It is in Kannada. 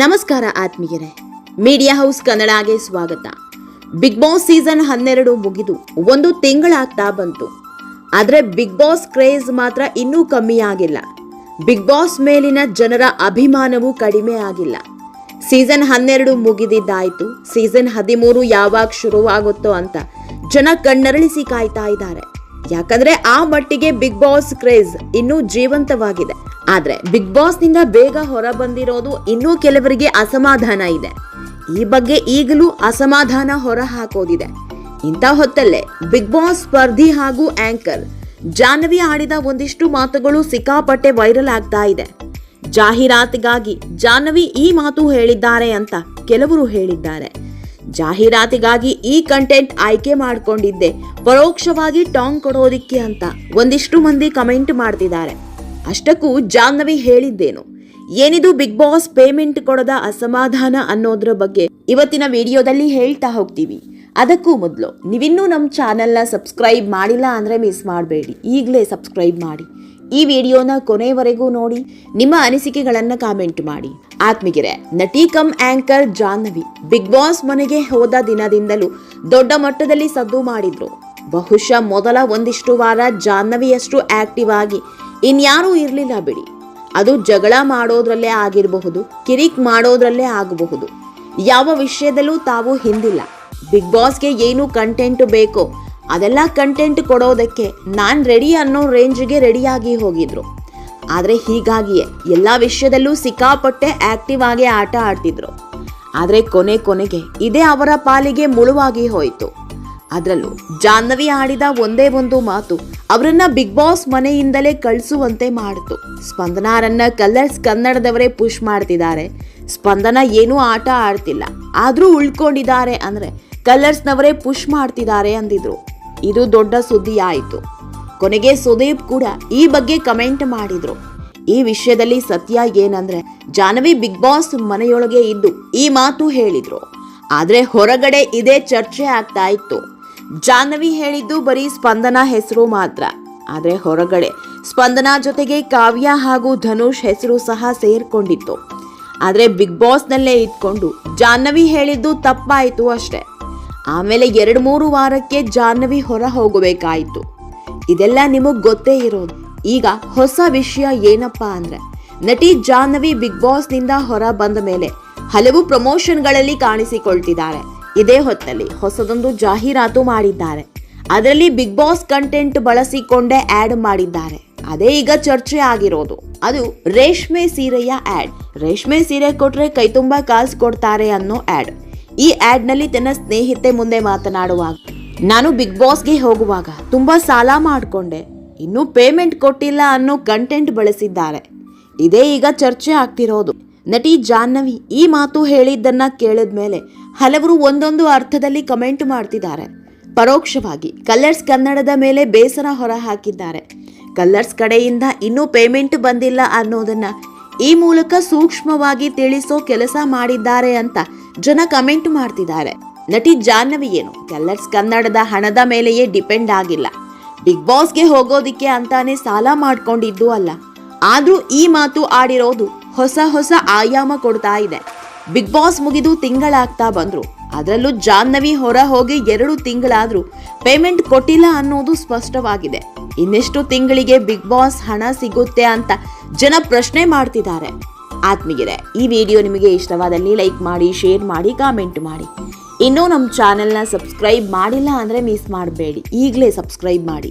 ನಮಸ್ಕಾರ ಆತ್ಮೀಯರೇ. ಮೀಡಿಯಾ ಹೌಸ್ ಕನ್ನಡಗೆ ಸ್ವಾಗತ. ಬಿಗ್ ಬಾಸ್ ಸೀಸನ್ ಹನ್ನೆರಡು ಮುಗಿದು ಒಂದು ತಿಂಗಳಾಗ್ತಾ ಬಂತು. ಆದರೆ ಬಿಗ್ ಬಾಸ್ ಕ್ರೇಜ್ ಮಾತ್ರ ಇನ್ನೂ ಕಮ್ಮಿ ಆಗಿಲ್ಲ. ಬಿಗ್ ಬಾಸ್ ಮೇಲಿನ ಜನರ ಅಭಿಮಾನವೂ ಕಡಿಮೆ ಆಗಿಲ್ಲ. ಸೀಸನ್ ಹನ್ನೆರಡು ಮುಗಿದಿದ್ದಾಯ್ತು. ಸೀಸನ್ ಹದಿಮೂರು ಯಾವಾಗ ಶುರುವಾಗುತ್ತೋ ಅಂತ ಜನ ಕಣ್ಣರಳಿಸಿ ಕಾಯ್ತಾ ಇದ್ದಾರೆ. ಯಾಕಂದ್ರೆ ಆ ಮಟ್ಟಿಗೆ ಬಿಗ್ ಬಾಸ್ ಕ್ರೇಜ್ ಇನ್ನೂ ಜೀವಂತವಾಗಿದೆ. ಆದ್ರೆ ಬಿಗ್ ಬಾಸ್ನಿಂದ ಬೇಗ ಹೊರ ಬಂದಿರೋದು ಇನ್ನೂ ಕೆಲವರಿಗೆ ಅಸಮಾಧಾನ ಇದೆ. ಈ ಬಗ್ಗೆ ಈಗಲೂ ಅಸಮಾಧಾನ ಹೊರ ಹಾಕೋದಿದೆ. ಇಂಥ ಹೊತ್ತಲ್ಲೇ ಬಿಗ್ ಬಾಸ್ ಸ್ಪರ್ಧಿ ಹಾಗೂ ಆಂಕರ್ ಜಾಹ್ನವಿ ಆಡಿದ ಒಂದಿಷ್ಟು ಮಾತುಗಳು ಸಿಕ್ಕಾಪಟ್ಟೆ ವೈರಲ್ ಆಗ್ತಾ ಇದೆ. ಜಾಹೀರಾತಿಗಾಗಿ ಜಾಹ್ನವಿ ಈ ಮಾತು ಹೇಳಿದ್ದಾರೆ ಅಂತ ಕೆಲವರು ಹೇಳಿದ್ದಾರೆ. ಜಾಹೀರಾತಿಗಾಗಿ ಈ ಕಂಟೆಂಟ್ ಆಯ್ಕೆ ಮಾಡಿಕೊಂಡಿದ್ದೆ. ಪರೋಕ್ಷವಾಗಿ ಟಾಂಗ್ ಕೊಡೋದಿಕ್ಕೆ ಅಂತ ಒಂದಿಷ್ಟು ಮಂದಿ ಕಮೆಂಟ್ ಮಾಡ್ತಿದ್ದಾರೆ. ಅಷ್ಟಕ್ಕೂ ಜಾಹ್ನವಿ ಹೇಳಿದ್ದೇನು. ಏನಿದು ಬಿಗ್ ಬಾಸ್ ಪೇಮೆಂಟ್ ಕೊಡದ ಅಸಮಾಧಾನ ಅನ್ನೋದ್ರ ಬಗ್ಗೆ ಇವತ್ತಿನ ವಿಡಿಯೋದಲ್ಲಿ ಹೇಳ್ತಾ ಹೋಗ್ತೀವಿ. ಅದಕ್ಕೂ ಮೊದಲು, ನೀವಿನ್ನೂ ನಮ್ಮ ಚಾನೆಲ್ನ ಸಬ್ಸ್ಕ್ರೈಬ್ ಮಾಡಿಲ್ಲ ಅಂದರೆ ಮಿಸ್ ಮಾಡಬೇಡಿ. ಈಗಲೇ ಸಬ್ಸ್ಕ್ರೈಬ್ ಮಾಡಿ. ಈ ವಿಡಿಯೋನ ಕೊನೆವರೆಗೂ ನೋಡಿ, ನಿಮ್ಮ ಅನಿಸಿಕೆಗಳನ್ನು ಕಾಮೆಂಟ್ ಮಾಡಿ. ಆತ್ಮಗಿರೆ ನಟಿ cum anchor Jahnavi big boss ಮನೆಗೆ ಹೋದ ದಿನದಿಂದಲೂ ದೊಡ್ಡ ಮಟ್ಟದಲ್ಲಿ ಸದ್ದು ಮಾಡಿದ್ರು. ಬಹುಶಃ ಮೊದಲ ಒಂದಿಷ್ಟು ವಾರ ಜಾಹ್ನವಿಯಷ್ಟು ಆಕ್ಟಿವ್ ಆಗಿ ಇನ್ಯಾರೂ ಇರಲಿಲ್ಲ ಬಿಡಿ. ಅದು ಜಗಳ ಮಾಡೋದ್ರಲ್ಲೇ ಆಗಿರಬಹುದು, ಕಿರಿಕ್ ಮಾಡೋದ್ರಲ್ಲೇ ಆಗಬಹುದು. ಯಾವ ವಿಷಯದಲ್ಲೂ ತಾವು ಹಿಂದಿಲ್ಲ. ಬಿಗ್ ಬಾಸ್ಗೆ ಏನು ಕಂಟೆಂಟ್ ಬೇಕೋ, ಅದೆಲ್ಲ ಕಂಟೆಂಟ್ ಕೊಡೋದಕ್ಕೆ ನಾನು ರೆಡಿ ಅನ್ನೋ ರೇಂಜ್ಗೆ ರೆಡಿಯಾಗಿ ಹೋಗಿದ್ರು. ಆದರೆ ಹೀಗಾಗಿಯೇ ಎಲ್ಲ ವಿಷಯದಲ್ಲೂ ಸಿಕ್ಕಾಪಟ್ಟೆ ಆಕ್ಟಿವ್ ಆಗಿ ಆಟ ಆಡ್ತಿದ್ರು. ಆದರೆ ಕೊನೆ ಕೊನೆಗೆ ಇದೇ ಅವರ ಪಾಲಿಗೆ ಮುಳುವಾಗಿ ಹೋಯಿತು. ಅದರಲ್ಲೂ ಜಾಹ್ನವಿ ಆಡಿದ ಒಂದೇ ಒಂದು ಮಾತು, ಅವರನ್ನ ಬಿಗ್ ಬಾಸ್ ಮನೆಯಿಂದಲೇ ಕಳಿಸುವಂತೆ ಮಾಡಿತು. ಸ್ಪಂದನಾರನ್ನ ಕಲರ್ಸ್ ಕನ್ನಡದವರೇ ಪುಷ್ ಮಾಡ್ತಿದ್ದಾರೆ. ಸ್ಪಂದನ ಏನೂ ಆಟ ಆಡ್ತಿಲ್ಲ. ಆದರೂ ಉಳ್ಕೊಂಡಿದ್ದಾರೆ ಅಂದರೆ ಕಲರ್ಸ್ನವರೇ ಪುಷ್ ಮಾಡ್ತಿದ್ದಾರೆ ಅಂದಿದ್ರು. ಇದು ದೊಡ್ಡ ಸುದ್ದಿ ಆಯಿತು ಕೊನೆಗೆ ಸುದೀಪ್ ಕೂಡ ಈ ಬಗ್ಗೆ ಕಮೆಂಟ್ ಮಾಡಿದ್ರು. ಈ ವಿಷಯದಲ್ಲಿ ಸತ್ಯ ಏನಂದ್ರೆ ಜಾಹ್ನವಿ ಬಿಗ್ ಬಾಸ್ ಮನೆಯೊಳಗೆ ಇದ್ದು ಈ ಮಾತು ಹೇಳಿದ್ರು. ಆದರೆ ಹೊರಗಡೆ ಇದೇ ಚರ್ಚೆ ಆಗ್ತಾ ಇತ್ತು. ಜಾಹ್ನವಿ ಹೇಳಿದ್ದು ಬರೀ ಸ್ಪಂದನ ಹೆಸರು ಮಾತ್ರ. ಆದರೆ ಹೊರಗಡೆ ಸ್ಪಂದನ ಜೊತೆಗೆ ಕಾವ್ಯ ಹಾಗೂ ಧನುಷ್ ಹೆಸರು ಸಹ ಸೇರ್ಕೊಂಡಿತ್ತು. ಆದರೆ ಬಿಗ್ ಬಾಸ್ನಲ್ಲೇ ಇಟ್ಕೊಂಡು ಜಾಹ್ನವಿ ಹೇಳಿದ್ದು ತಪ್ಪಾಯಿತು ಅಷ್ಟೇ. ಆಮೇಲೆ ಎರಡು ಮೂರು ವಾರಕ್ಕೆ ಜಾಹ್ನವಿ ಹೊರ ಹೋಗಬೇಕಾಯಿತು. ಇದೆಲ್ಲ ನಿಮಗೆ ಗೊತ್ತೇ ಇರೋದು. ಈಗ ಹೊಸ ವಿಷಯ ಏನಪ್ಪಾ ಅಂದ್ರೆ, ನಟಿ ಜಾಹ್ನವಿ ಬಿಗ್ ಬಾಸ್ನಿಂದ ಹೊರ ಬಂದ ಮೇಲೆ ಹಲವು ಪ್ರಮೋಷನ್ಗಳಲ್ಲಿ ಕಾಣಿಸಿಕೊಳ್ತಿದ್ದಾರೆ. ಇದೇ ಹೊತ್ತಲ್ಲಿ ಹೊಸದೊಂದು ಜಾಹೀರಾತು ಮಾಡಿದ್ದಾರೆ. ಅದರಲ್ಲಿ ಬಿಗ್ ಬಾಸ್ ಕಂಟೆಂಟ್ ಬಳಸಿಕೊಂಡೇ ಆ್ಯಡ್ ಮಾಡಿದ್ದಾರೆ. ಅದೇ ಈಗ ಚರ್ಚೆ ಆಗಿರೋದು. ಅದು ರೇಷ್ಮೆ ಸೀರೆಯ ಆ್ಯಡ್ ರೇಷ್ಮೆ ಸೀರೆ ಕೊಟ್ರೆ ಕೈ ತುಂಬಾ ಕಾಸು ಕೊಡ್ತಾರೆ ಅನ್ನೋ ಆ್ಯಡ್ ಈ ಆ್ಯಡ್ನಲ್ಲಿ ನಲ್ಲಿ ತನ್ನ ಸ್ನೇಹಿತೆ ಮುಂದೆ ಮಾತನಾಡುವಾಗ, ನಾನು ಬಿಗ್ ಬಾಸ್ಗೆ ಹೋಗುವಾಗ ತುಂಬಾ ಸಾಲ ಮಾಡಿಕೊಂಡೆ. ಇನ್ನೂ ಪೇಮೆಂಟ್ ಕೊಟ್ಟಿಲ್ಲ ಅನ್ನೋ ಕಂಟೆಂಟ್ ಬಳಸಿದ್ದಾರೆ. ಇದೇ ಈಗ ಚರ್ಚೆ ಆಗ್ತಿರೋದು. ನಟಿ ಜಾಹ್ನವಿ ಈ ಮಾತು ಹೇಳಿದ್ದನ್ನು ಕೇಳಿದ ಮೇಲೆ ಹಲವರು ಒಂದೊಂದು ಅರ್ಥದಲ್ಲಿ ಕಮೆಂಟ್ ಮಾಡ್ತಿದ್ದಾರೆ. ಪರೋಕ್ಷವಾಗಿ ಕಲರ್ಸ್ ಕನ್ನಡದ ಮೇಲೆ ಬೇಸರ ಹೊರ ಹಾಕಿದ್ದಾರೆ ಕಲರ್ಸ್ ಕಡೆಯಿಂದ ಇನ್ನೂ ಪೇಮೆಂಟ್ ಬಂದಿಲ್ಲ ಅನ್ನೋದನ್ನ ಈ ಮೂಲಕ ಸೂಕ್ಷ್ಮವಾಗಿ ತಿಳಿಸೋ ಕೆಲಸ ಮಾಡಿದ್ದಾರೆ ಅಂತ ಜನ ಕಮೆಂಟ್ ಮಾಡ್ತಿದ್ದಾರೆ. ನಟಿ ಜಾಹ್ನವಿ ಏನು ಕಲರ್ಸ್ ಕನ್ನಡದ ಹಣದ ಮೇಲೆಯೇ ಡಿಪೆಂಡ್ ಆಗಿಲ್ಲ. ಬಿಗ್ ಬಾಸ್ಗೆ ಹೋಗೋದಿಕ್ಕೆ ಅಂತಾನೆ ಸಾಲ ಮಾಡ್ಕೊಂಡಿದ್ದು ಅಲ್ಲ. ಆದರೂ ಈ ಮಾತು ಆಡಿರೋದು ಹೊಸ ಹೊಸ ಆಯಾಮ ಕೊಡ್ತಾ ಇದೆ. ಬಿಗ್ ಬಾಸ್ ಮುಗಿದು ತಿಂಗಳಾಗ್ತಾ ಬಂದ್ರು. ಅದರಲ್ಲೂ ಜಾಹ್ನವಿ ಹೊರ ಹೋಗಿ ಎರಡು ತಿಂಗಳಾದ್ರೂ ಪೇಮೆಂಟ್ ಕೊಟ್ಟಿಲ್ಲ ಅನ್ನೋದು ಸ್ಪಷ್ಟವಾಗಿದೆ. ಇನ್ನೆಷ್ಟು ತಿಂಗಳಿಗೆ ಬಿಗ್ ಬಾಸ್ ಹಣ ಸಿಗುತ್ತೆ ಅಂತ ಜನ ಪ್ರಶ್ನೆ ಮಾಡ್ತಿದ್ದಾರೆ. ಆತ್ಮೀಯರೇ, ಈ ವಿಡಿಯೋ ನಿಮಗೆ ಇಷ್ಟವಾದಲ್ಲಿ ಲೈಕ್ ಮಾಡಿ, ಶೇರ್ ಮಾಡಿ, ಕಾಮೆಂಟ್ ಮಾಡಿ. ಇನ್ನೂ ನಮ್ಮ ಚಾನೆಲ್ನ ಸಬ್ಸ್ಕ್ರೈಬ್ ಮಾಡಿಲ್ಲ ಅಂದರೆ ಮಿಸ್ ಮಾಡಬೇಡಿ. ಈಗಲೇ ಸಬ್ಸ್ಕ್ರೈಬ್ ಮಾಡಿ.